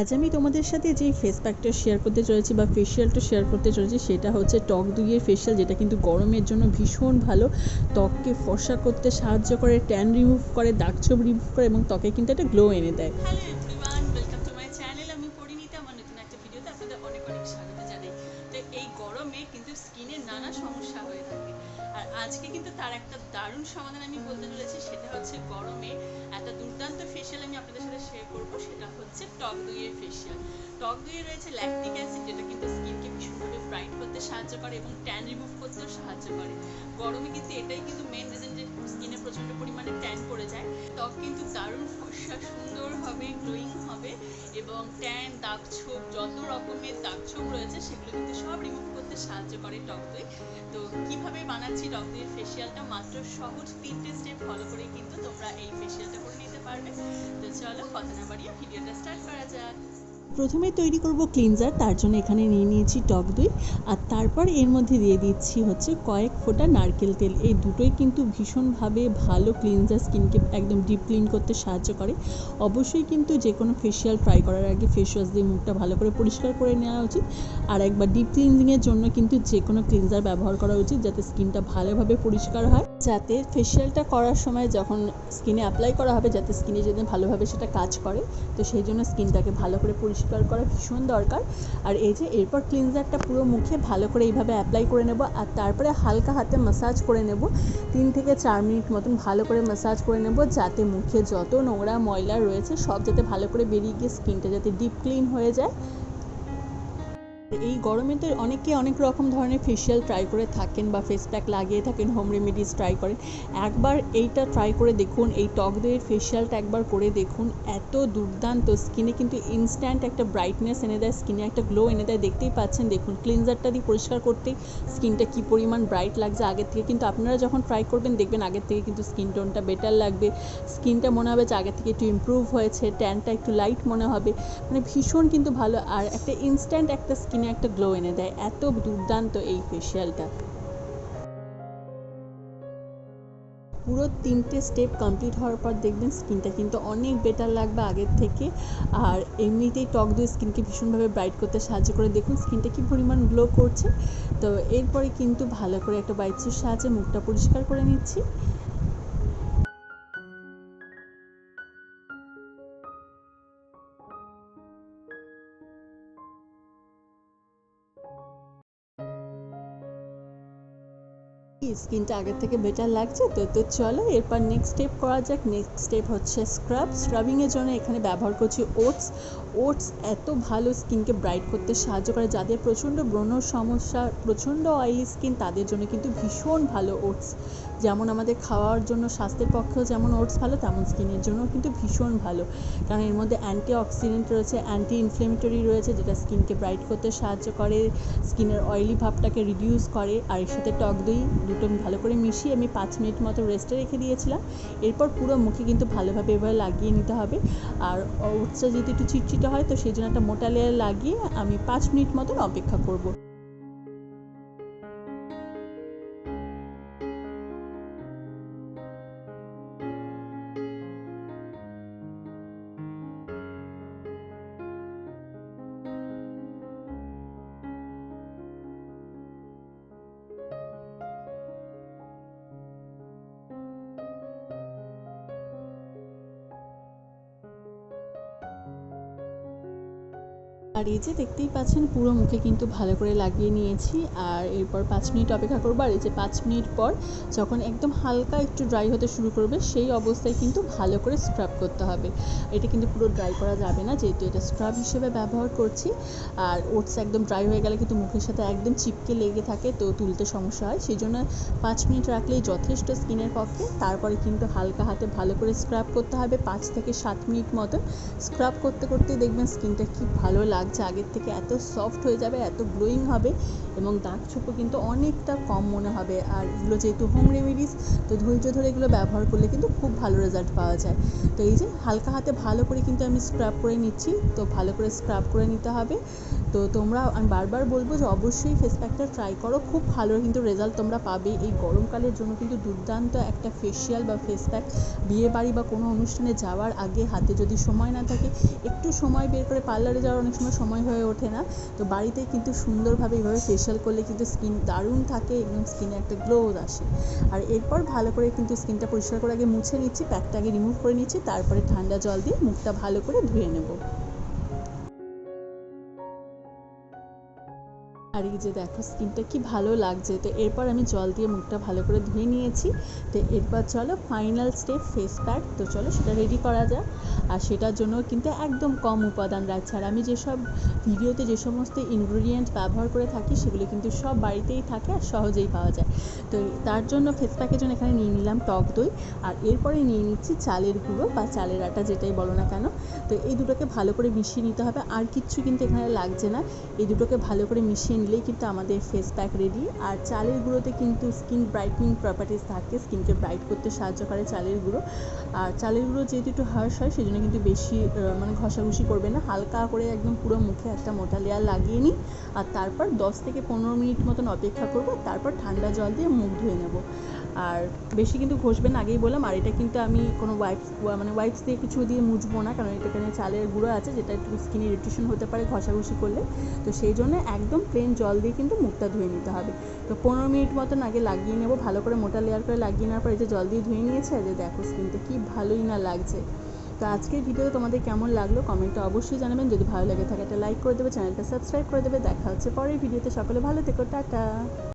আজ আমি তোমাদের সাথে যে ফেস প্যাকটা শেয়ার করতে চলেছি বা ফেশিয়ালটা শেয়ার করতে চলেছি, সেটা হচ্ছে টক দুইয়ের ফেশিয়াল যেটা কিন্তু গরমের জন্য ভীষণ ভালো। ত্বককে ফর্সা করতে সাহায্য করে ট্যান রিমুভ করে, দাগ ছোপ রিমুভ করে, এবং ত্বকে কিন্তু একটা গ্লো এনে দেয়। তার একটা দারুণ সমাধান আমি বলতে চলেছি, সেটা হচ্ছে গরমে একটা দুর্দান্ত ফেশিয়াল আমি আপনাদের সাথে শেয়ার করব, সেটা হচ্ছে টক দইয়ের ফেশিয়াল টক দইয়ে রয়েছে ল্যাকটিক অ্যাসিড যেটা কিন্তু স্কিনকে ভীষণভাবে ব্রাইট করতে সাহায্য করে এবং ট্যান রিমুভ করতেও সাহায্য করে। গরমে কিন্তু এটাই কিন্তু মেন রিজন যে স্কিনে প্রচণ্ড পরিমাণে ট্যান পড়ে যায়। ত্বক কিন্তু দারুণ ফর্সা, সুন্দর হবে গ্লোয়িং হবে এবং ট্যান দাগ ছোপ, যত রকমের দাগ ছোপ রয়েছে, সেগুলো কিন্তু সব রিমুভ করতে সাহায্য করে টক দই। তো কীভাবে বানাচ্ছি টক দইয়ের ফেসিয়ালটা মাত্র সহজ তিনটে স্টেপ ফলো করে কিন্তু তোমরা এই ফেসিয়ালটা করে নিতে পারবে। তো চলো, কথা না বাড়িয়ে ভিডিওটা স্টার্ট করা যাক। প্রথমে তৈরি করব ক্লিনজার, তার জন্য এখানে নিয়ে নিয়েছি টক দই, আর তারপর এর মধ্যে দিয়ে দিচ্ছি হচ্ছে কয়েক ফোঁটা নারকেল তেল। এই দুটোই কিন্তু ভীষণভাবে ভালো ক্লিনজার স্কিনকে একদম ডিপ ক্লিন করতে সাহায্য করে। অবশ্যই কিন্তু যে কোনো ফেশিয়াল ট্রাই করার আগে ফেস ওয়াশ দিয়ে মুখটা ভালো করে পরিষ্কার করে নেওয়া উচিত। আর একবার ডিপ ক্লিনজিংয়ের জন্য কিন্তু যে কোনো ক্লিনজার ব্যবহার করা উচিত যাতে স্কিনটা ভালোভাবে পরিষ্কার হয়। যাতে ফেশিয়ালটা করার সময় যখন স্কিনে অ্যাপ্লাই করা হবে যাতে স্কিনে যাতে ভালোভাবে সেটা কাজ করে, তো সেই জন্য স্কিনটাকে ভালো করে পরিষ্কার করা ভীষণ দরকার। আর এই যে এরপর ক্লিনজারটা পুরো মুখে ভালো করে এইভাবে অ্যাপ্লাই করে নেব আর তারপরে হালকা হাতে মাসাজ করে নেব। তিন থেকে চার মিনিট মতন ভালো করে মাসাজ করে নেব যাতে মুখে যত নোংরা ময়লা রয়েছে সব যাতে ভালো করে বেরিয়ে গিয়ে স্কিনটা যাতে ডিপ ক্লিন হয়ে যায়। এই গরমে তো অনেকে অনেক রকম ধরনের ফেসিয়াল ট্রাই করে থাকেন বা ফেস প্যাক লাগিয়ে থাকেন হোম রেমেডিস ট্রাই করেন। একবার এইটা ট্রাই করে দেখুন, এই টক দইয়ের ফেশিয়ালটা একবার করে দেখুন, এত দুর্দান্ত স্কিনে কিন্তু ইনস্ট্যান্ট একটা ব্রাইটনেস এনে দেয় স্কিনে একটা গ্লো এনে দেয়, দেখতেই পাচ্ছেন। দেখুন ক্লিনজারটা দিয়ে পরিষ্কার করতেই স্কিনটা কী পরিমাণ ব্রাইট লাগছে আগের থেকে, কিন্তু আপনারা যখন ট্রাই করবেন, দেখবেন আগের থেকে কিন্তু স্কিন টোনটা বেটার লাগবে। স্কিনটা মনে হবে যে আগের থেকে একটু ইমপ্রুভ হয়েছে ট্যানটা একটু লাইট মনে হবে মানে ভীষণ কিন্তু ভালো। আর একটা ইনস্ট্যান্ট একটা স্কিনে একটা গ্লো এনে দেয়। এত দুর্দান্ত এই ফেশিয়ালটা পুরো তিনটে স্টেপ কমপ্লিট হওয়ার পর দেখবেন স্কিনটা কিন্তু অনেক বেটার লাগবে আগের থেকে। আর এমনিতেই টক দই স্কিনকে ভীষণভাবে ব্রাইট করতে সাহায্য করে। দেখুন স্কিনটা কী পরিমাণ গ্লো করছে। তো এরপরে কিন্তু ভালো করে একটা বাইচির সাহায্যে মুখটা পরিষ্কার করে নিচ্ছি। স্কিনটা আগের থেকে বেটার লাগছে, তো তো চলো এরপর নেক্সট স্টেপ করা যাক। নেক্সট স্টেপ হচ্ছে স্ক্রাব স্ক্রাবিংয়ের জন্য এখানে ব্যবহার করছি ওটস ওটস এত ভালো স্কিনকে ব্রাইট করতে সাহায্য করে, যাদের প্রচণ্ড ব্রণর সমস্যা, প্রচণ্ড অয়েলি স্কিন তাদের জন্য কিন্তু ভীষণ ভালো ওটস। যেমন আমাদের খাওয়ার জন্য, স্বাস্থ্যের পক্ষেও যেমন ওটস ভালো, তেমন স্কিনের জন্য কিন্তু ভীষণ ভালো। কারণ এর মধ্যে অ্যান্টি অক্সিডেন্ট রয়েছে অ্যান্টি ইনফ্লেমেটরি রয়েছে, যেটা স্কিনকে ব্রাইট করতে সাহায্য করে, স্কিনের অয়েলি ভাবটাকে রিডিউস করে। আর এর সাথে টক দই দুটো ভালো করে মিশিয়ে আমি পাঁচ মিনিট মতো রেস্টে রেখে দিয়েছিলাম। এরপর পুরো মুখে কিন্তু ভালোভাবে এভাবে লাগিয়ে নিতে হবে। আর ওটসটা যদি একটু চিটচিটে হয় তো সেই জন্য একটা মোটা লেয়ার লাগিয়ে আমি পাঁচ মিনিট মতন অপেক্ষা করব। আর এই যে দেখতেই পাচ্ছেন, পুরো মুখে কিন্তু ভালো করে লাগিয়ে নিয়েছি। আর এরপর পাঁচ মিনিট অপেক্ষা করব। আর এই যে পাঁচ মিনিট পর যখন একদম হালকা একটু ড্রাই হতে শুরু করবে, সেই অবস্থায় কিন্তু ভালো করে স্ক্রাব করতে হবে। এটা কিন্তু পুরো ড্রাই করা যাবে না, যেহেতু এটা স্ক্রাব হিসেবে ব্যবহার করছি। আর ওটস একদম ড্রাই হয়ে গেলে কিন্তু মুখের সাথে একদম চিপকে লেগে থাকে, তো তুলতে সমস্যা হয়। সেই জন্য পাঁচ মিনিট রাখলেই যথেষ্ট স্কিনের পক্ষে। তারপরে কিন্তু হালকা হাতে ভালো করে স্ক্রাব করতে হবে। পাঁচ থেকে সাত মিনিট মতো স্ক্রাব করতে করতেই দেখবেন স্কিনটা কি ভালো লাগছে আগের থেকে এত সফট হয়ে যাবে, এত গ্লোয়িং হবে এবং দাগ ছোপও কিন্তু অনেকটা কম মনে হবে। আর এগুলো যেহেতু হোম রেমেডিস তো ধৈর্য ধরে এগুলো ব্যবহার করলে কিন্তু খুব ভালো রেজাল্ট পাওয়া যায়। তো এই যে হালকা হাতে ভালো করে কিন্তু আমি স্ক্রাব করে নিচ্ছি, তো ভালো করে স্ক্রাব করে নিতে হবে। তো তোমরা, আমি বারবার বলব যে অবশ্যই ফেস প্যাকটা ট্রাই করো। খুব ভালো কিন্তু রেজাল্ট তোমরা পাবে। এই গরমকালের জন্য কিন্তু দুর্দান্ত একটা ফেসিয়াল বা ফেস প্যাক বিয়ে বাড়ি বা কোনো অনুষ্ঠানে যাওয়ার আগে হাতে যদি সময় না থাকে, একটু সময় বের করে পার্লারে যাওয়ার অনেক সময় সময় হয়ে ওঠে না। তো বাড়িতেই কিন্তু সুন্দরভাবে এইভাবে ফেসিয়াল করলে কিন্তু স্কিন দারুণ থাকে এবং স্কিনে একটা গ্লো আসে। আর এরপর ভালো করে কিন্তু স্কিনটা পরিষ্কার করে আগে মুছে নিচ্ছি প্যাকটা আগে রিমুভ করে নিচ্ছি, তারপরে ঠান্ডা জল দিয়ে মুখটা ভালো করে ধুয়ে নেব। আর এই যে দেখো স্কিনটা কি ভালো লাগছে। তো এরপর আমি জল দিয়ে মুখটা ভালো করে ধুয়ে নিয়েছি। তো এরপর চলো ফাইনাল স্টেপ ফেস প্যাক তো চলো সেটা রেডি করা যাক। আর সেটার জন্য কিন্তু একদম কম উপাদান রাখছে। আর আমি যেসব ভিডিওতে যে সমস্ত ইনগ্রিডিয়েন্ট ব্যবহার করে থাকি, সেগুলো কিন্তু সব বাড়িতেই থাকে আর সহজেই পাওয়া যায়। তো তার জন্য ফেস প্যাকের জন্য এখানে নিয়ে নিলাম টক দই। আর এরপরে নিয়ে নিচ্ছি চালের গুঁড়ো বা চালের আটা, যেটাই বলো না কেন। তো এই দুটোকে ভালো করে মিশিয়ে নিতে হবে। আর কিচ্ছু কিন্তু এখানে লাগছে না। এই দুটোকে ভালো করে মিশিয়ে নিলেই কিন্তু আমাদের ফেস প্যাক রেডি আর চালের গুঁড়োতে কিন্তু স্কিন ব্রাইটনিং প্রপার্টিস থাকে স্কিনকে ব্রাইট করতে সাহায্য করে চালের গুঁড়ো। আর চালের গুঁড়ো যেহেতু একটু হার্স হয় সেই জন্য কিন্তু বেশি মানে ঘষাঘুষি করবে না, হালকা করে একদম পুরো মুখে একটা মোটা লেয়ার লাগিয়ে নিই, আর তারপর দশ থেকে পনেরো মিনিট মতন অপেক্ষা করব, তারপর ঠান্ডা জল দিয়ে মুখ ধুয়ে নেব। আর বেশি কিন্তু ঘষবেন আগেই বললাম, আর এটা কিন্তু আমি কোনো ওয়াইপস মানে ওয়াইপস দিয়ে কিছু দিয়ে মুছবো না, কারণ এটা এখানে চালের গুঁড়ো আছে, যেটা একটু স্কিনে ইরিটেশন হতে পারে ঘষাঘষি করলে। তো সেই জন্য একদম প্লেন জল দিয়ে কিন্তু মুখটা ধুয়ে নিতে হবে। তো পনেরো মিনিট মতন আগে লাগিয়ে নেব, ভালো করে মোটা লেয়ার করে লাগিয়ে নেওয়ার পর এই যে জল দিয়ে ধুয়ে নিয়েছে আর যে দেখো স্কিনটা কি ভালোই না লাগছে। তো আজকের ভিডিওটা তোমাদের কেমন লাগল কমেন্টে অবশ্যই জানাবেন, যদি ভালো লাগে থাকে একটা লাইক করে দেবে, চ্যানেলটা সাবস্ক্রাইব করে দেবে, দেখা হচ্ছে পরের ভিডিওতে সকলে ভালো থেকো, টাটা।